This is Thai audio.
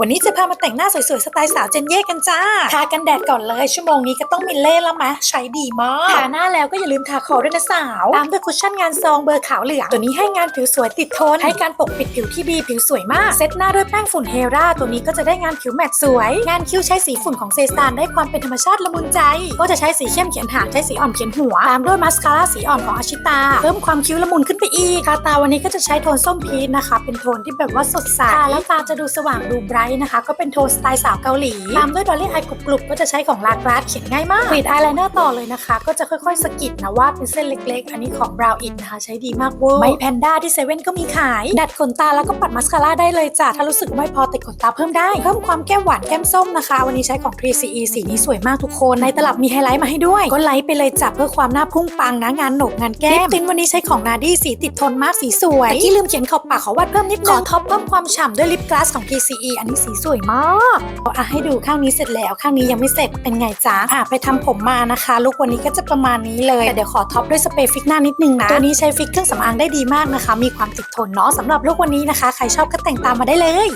วันนี้จะพามาแต่งหน้าสวยๆ สไตล์สาวเจนเย่กันจ้า ทากันแดดก่อนเลย ชั่วโมงนี้ก็ต้องมิลเล่แล้วมะ ใช้ดีมาก ทาหน้าแล้วก็อย่าลืมทาคอด้วยนะสาว ตามด้วยคุชชั่นงานซองเบอร์ขาวเหลือง ตัวนี้ให้งานผิวสวยติดทน ให้การปกปิดผิวที่ดีผิวสวยมาก เซตหน้าด้วยแป้งฝุ่นเฮราตัวนี้ก็จะได้งานผิวแมตต์สวย งานคิ้วใช้สีฝุ่นของเซซานได้ความเป็นธรรมชาติละมุนใจ ก็จะใช้สีเข้มเขียนหางใช้สีอ่อนเขียนหัว ตามด้วยมัสคาร่าสีอ่อนของอาชิตา เพิ่มความคิ้วละมุนขึ้นไปอีกทาตาวันนี้ก็จะใช้โทนส้มพีชนะคะ เป็นโทนที่แบบว่าสดใสทาแล้วตาจะดูสว่างดูไบรท์นะคะ ก็เป็นโทนสไตล์สาวเกาหลี ตามด้วยดอลลี่อายกรุบๆก็จะใช้ของลากราดเขียนง่ายมากกรีดอายไลเนอร์ต่อเลยนะคะ ก็จะค่อยๆสกิดนะวาดเป็นเส้นเล็กๆ อันนี้ของบราวอินนะคะใช้ดีมากเวอร์ไม่แพนด้าที่เซเว่นก็มีขาย ดัดขนตาแล้วก็ปัดมัสคาร่าได้เลยจ้ะถ้ารู้สึกไม่พอติดขนตาเพิ่มได้เพิ่มความแก้มหวานแก้มส้มนะคะ วันนี้ใช้ของ 3CE สีนี้สวยมากทุกคนในตลับมีไฮไลท์มาให้ด้วย ก็ไลท์ไปเลยจ้ะเพื่อความหน้าพุ่งปังนะงานโหนกงานแก้มลิปตินวันนี้ใช้ของนาดี้สีติดทนมากสีสวยแต่ที่ลืมเขียนขอบปากขอวาดเพิ่มนิดนึงขอท็อปเพิ่มความฉ่ำด้วยลิปกลาสของ TCE อันนี้สีสวยมากเอาอะให้ดูข้างนี้เสร็จแล้วข้างนี้ยังไม่เสร็จเป็นไงจ๊ะอะไปทำผมมานะคะลุกวันนี้ก็จะประมาณนี้เลยแต่เดี๋ยวขอท็อปด้วยสเปรย์ฟิกหน้านิดนึงนะตัวนี้ใช้ฟิกเครื่องสำอางได้ดีมากนะคะ มีความติดทนเนาะสำหรับลุกวันนี้นะคะ ใครชอบก็แต่งตามมาได้เลย